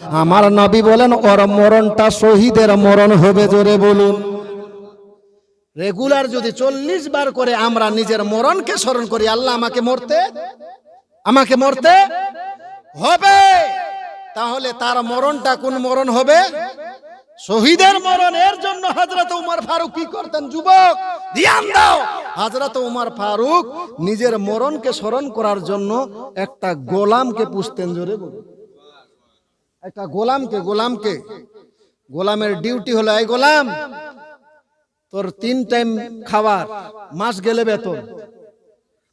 আমার নবী বলেন, ওর মরণটা শহীদের মরণ হবে জোরে বলুন। রেগুলার যদি চল্লিশ বার করে আমরা নিজের মরণকে স্মরণ করি, আল্লাহ আমাকে মরতে আমাকে মরতে হবে। তাহলে তার মরণটা কোন মরণ হবে? শহীদের মরণ। এর জন্য হজরত উমর ফারুক কি করতেন? যুবক, ধ্যান দাও। হজরত উমর ফারুক নিজের মরণকে স্মরণ করার জন্য একটা গোলামকে পুষতেন, জোরে বলুন। একটা গোলামকে গোলামকে। গোলামের ডিউটি হলো, এই গোলাম, তোর তিন টাইম খাবার, মাস গেলে বেতন।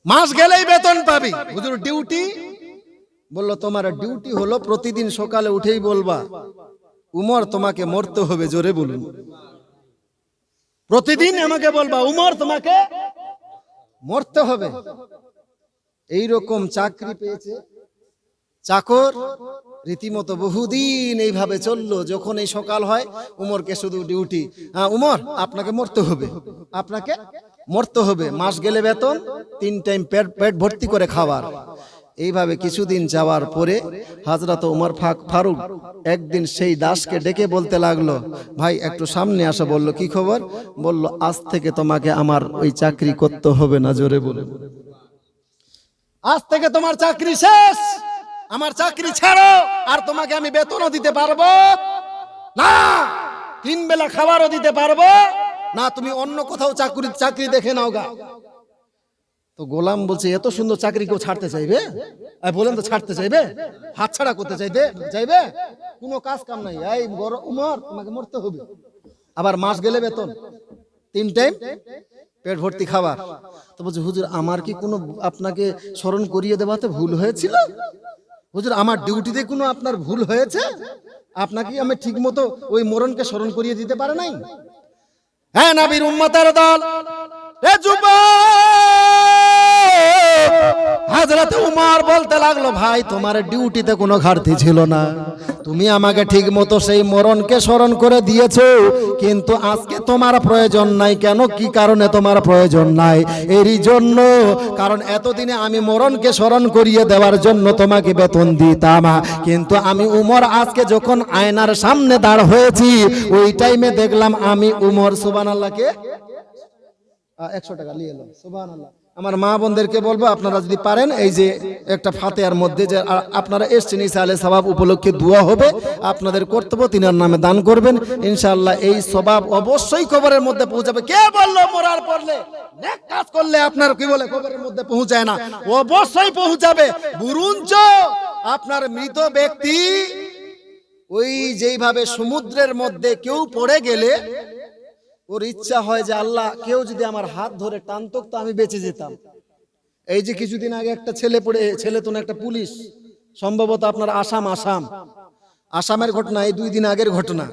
মাস গেলেই বেতন পাবি। হুজুর ডিউটি? বলল, তোমার ডিউটি হলো প্রতিদিন সকালে উঠেই বলবা, উমর তোমাকে মরতে হবে, জোরে বলুন। প্রতিদিন আমাকে বলবা, উমর তোমাকে মরতে হবে। এই রকম চাকরি পেয়েছে। চাকর। রীতিমতো বহুদিন এইভাবে চলল, যখন এই সকাল হয়, উমরকে শুধু ডিউটি। হ্যাঁ উমর, আপনাকে মরতে হবে। আপনাকে মরতে হবে। মাস গেলে বেতন, তিন টাইম পেট পেট ভর্তি করে খাবার। এইভাবে কিছুদিন যাওয়ার পরে হাজরত উমর ফাক ফারুক একদিন সেই দাসকে ডেকে বলতে লাগল, ভাই, একটু সামনে আসা। বলল, কি খবর? বলল, আজ থেকে তোমাকে আমার ওই চাকরি করতে হবে না জোরে বলে। আজ থেকে তোমার চাকরি শেষ। আমার চাকরি ছাড়ো, আর তোমাকে আমি বেতনও দিতে পারব। না, তিন বেলা খাবারও দিতে পারব। না, তুমি অন্য কোথাও চাকরি চাকরি দেখে নাও গা। তো গোলাম বলছে, এত সুন্দর চাকরি কেউ ছাড়তে চাইবে? বলেন তো, ছাড়তে চাইবে? হাত ছাড়া করতে চাইবে? চাইবে? কোনো কাজ কাম নাই। এই বড় উমর, তোমাকে মরতে হবে। আবার মাস গেলে বেতন। তিন টাইম পেট ভর্তি খাবার। তো বলছে, হুজুর, আমার কি কোনো আপনাকে স্মরণ করিয়ে দেওয়াতে ভুল হয়েছিল? হুজুর, আমার ডিউটিতে কোনো আপনার ভুল হয়েছে? আপনাকে আমি ঠিক মতো ওই মরণকে স্মরণ করিয়ে দিতে পারে নাই? হ্যাঁ নাবির উম্মাতার দল। এ হাজরত উমার বলতে লাগল, ভাই, তোমার ডিউটিতে কোনো ঘাটতি ছিল না। তুমি আমাকে ঠিক মতো সেই মরণকে স্মরণ করে দিয়েছ, কিন্তু আজকে তোমার প্রয়োজন নাই। কেন? কি কারণে তোমার প্রয়োজন নাই? এরই জন্য, কারণ এতদিনে আমি মরণকে স্মরণ করিয়ে দেওয়ার জন্য তোমাকে বেতন দিতাম। কিন্তু আমি উমর আজকে যখন আয়নার সামনে দাঁড় হয়েছি, ওই টাইমে দেখলাম আমি উমর সুবান আল্লাহকে একশো টাকা নিয়ে এলো সুবান আল্লাহ আমার মা বোনদেরকে বলব, আপনারা যদি পারেন, এই যে একটা ফাতেহার মধ্যে যে আপনারা এসছেন ইসা আলে সবাব উপলক্ষে দোয়া হবে, আপনাদের কর্তব্য তিনার নামে দান করবেন। ইনশাআল্লাহ এই সবাব অবশ্যই কবরের মধ্যে পৌঁছাবে। কে বলল মরার পড়লে কাজ করলে আপনার কি বলে? কবরের মধ্যে পৌঁছায় না। অবশ্যই পৌঁছাবে। বুরুঞ্চ আপনার মৃত ব্যক্তি ওই যেইভাবে সমুদ্রের মধ্যে কেউ পড়ে গেলে ওর ইচ্ছা হয় যে আল্লাহ কেউ যদি আমার হাত ধরে টানতো তো আমি বেঁচে যেতাম। এই যে কিছুদিন আগে একটা ছেলে পড়ে, ছেলে তো না, একটা পুলিশ, সম্ভবত আপনার আসাম আসাম। আসামের ঘটনা, এই দুই দিন আগের ঘটনা।